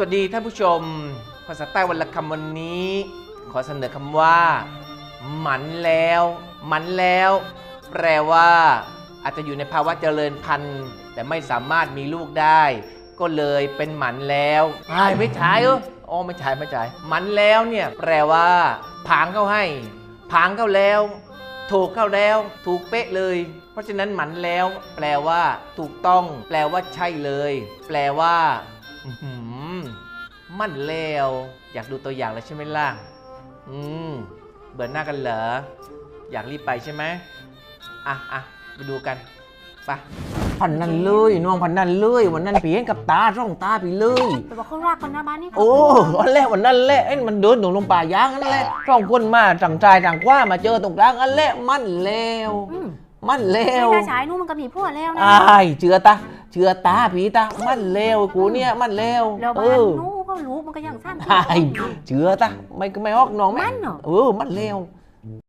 สวัสดีท่านผู้ชม ภาษาใต้วันละคำวันนี้ ขอเสนอคำว่า หมันแล้ว หมันแล้ว แปลว่า อาจจะอยู่ในภาวะเจริญพันธุ์ แต่ไม่สามารถมีลูกได้ ก็เลยเป็นหมันแล้วใช่ไม่ใช่เอออ๋อไม่ใช่ไม่ใช่หมันแล้วเนี่ยแปลว่าผางเข้าให้ผางเข้าแล้ว ถูกเข้าแล้ว ถูกเป๊ะเลย เพราะฉะนั้นหมันแล้ว แปลว่า ถูกต้อง แปลว่าใช่เลย แปลว่า อื้อหือมั่นแล้วอยากดูตัวอย่างแล้วใช่ไหมล่ะ อืม เบื่อหน้ากันเหรอ อยากรีบไปใช่ไหมอะอะไปดูกัน ไป พันนั่นเลยน้องพันนั่นเลยวันนั้นผีเห็นกับตาร่องตาผีเลยแต่ว่าเขารักกันนะบ้านนี้โอ้วันแรกวันนั้นแหละเอ็นมันเดินตรงลงป่ายางนั่นแหละสองคนมาจังใจจังกว่ามาเจอตรงกลางอันแหละมั่นแล้วอืมมั่นแล้วไม่ได้ฉายนู่นมันก็มีพวกแล้วนะ อ้ายเชื่อตา เชื่อตาผีตา มั่นแล้วกูเนี่ยมั่นแล้วแล้วเอบ้านอนู้นก็รู้มันก็ยังสั้นใช่เชื่อตาไม่ไม่ออกน้องไหมมั่นเหรอเออมั่นแล้ว